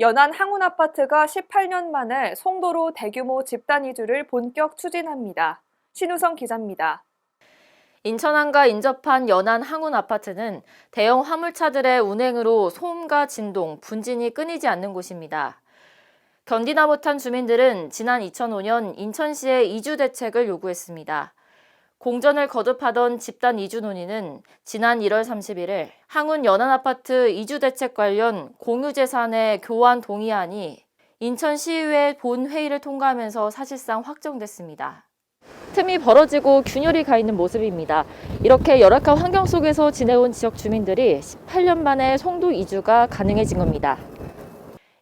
연안 항운 아파트가 18년 만에 송도로 대규모 집단 이주를 본격 추진합니다. 신우성 기자입니다. 인천항과 인접한 연안 항운 아파트는 대형 화물차들의 운행으로 소음과 진동, 분진이 끊이지 않는 곳입니다. 견디다 못한 주민들은 지난 2005년 인천시에 이주 대책을 요구했습니다. 공전을 거듭하던 집단 이주 논의는 지난 1월 31일 항운 연안 아파트 이주 대책 관련 공유재산의 교환 동의안이 인천시의회 본회의를 통과하면서 사실상 확정됐습니다. 틈이 벌어지고 균열이 가 있는 모습입니다. 이렇게 열악한 환경 속에서 지내온 지역 주민들이 18년 만에 송도 이주가 가능해진 겁니다.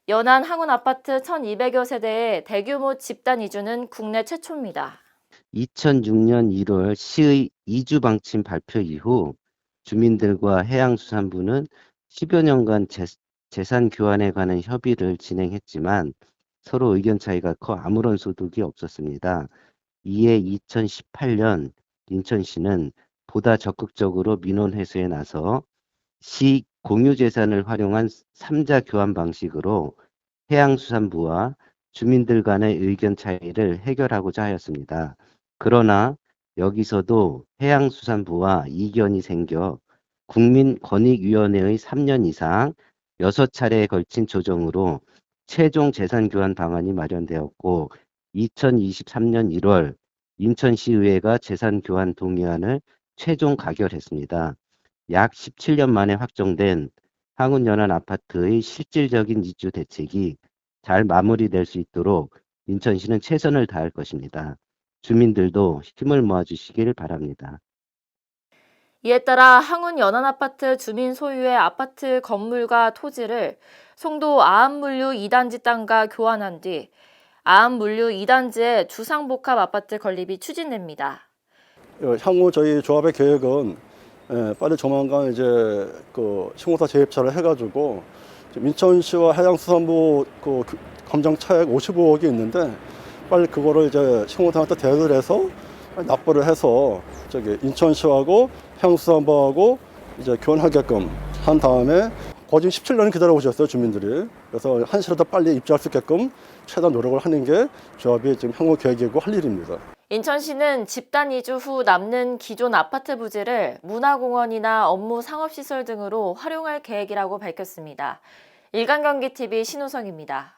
연안 항운 아파트 1,200여 세대의 대규모 집단 이주는 국내 최초입니다. 2006년 1월 시의 이주 방침 발표 이후 주민들과 해양수산부는 10여 년간 재, 재산 교환에 관한 협의를 진행했지만 서로 의견 차이가 커 아무런 소득이 없었습니다. 이에 2018년 인천시는 보다 적극적으로 민원 해소에 나서 시 공유 재산을 활용한 3자 교환 방식으로 해양수산부와 주민들 간의 의견 차이를 해결하고자 하였습니다. 그러나 여기서도 해양수산부와 이견이 생겨 국민권익위원회의 3년 이상 6차례에 걸친 조정으로 최종 재산 교환 방안이 마련되었고 2023년 1월 인천시의회가 재산 교환 동의안을 최종 가결했습니다. 약 17년 만에 확정된 항운연안 아파트의 실질적인 이주 대책이 잘 마무리될 수 있도록 인천시는 최선을 다할 것입니다. 주민들도 힘을 모아주시길 바랍니다. 이에 따라 항운 연안 아파트 주민 소유의 아파트 건물과 토지를 송도 아암물류 2단지 땅과 교환한 뒤 아암물류 2단지의 주상복합 아파트 건립이 추진됩니다. 어, 향후 저희 조합의 계획은 예, 빨리 조만간 이제 그 신고사 재입찰을 해가지고 지금 인천시와 해양수산부 그그 감정 차액 55억이 있는데 빨리 그거를 이제 신고사한테 대여를 해서 납부를 해서 저기 인천시하고 해양수산부하고 이제 교환하게끔 한 다음에 거진 17년을 기다려 오셨어요 주민들이 그래서 한시라도 빨리 입주할 수 있게끔 최대한 노력을 하는 게 조합이 지금 향후 계획이고 할 일입니다. 인천시는 집단 이주 후 남는 기존 아파트 부지를 문화공원이나 업무 상업시설 등으로 활용할 계획이라고 밝혔습니다. 일간경기TV 신우성입니다.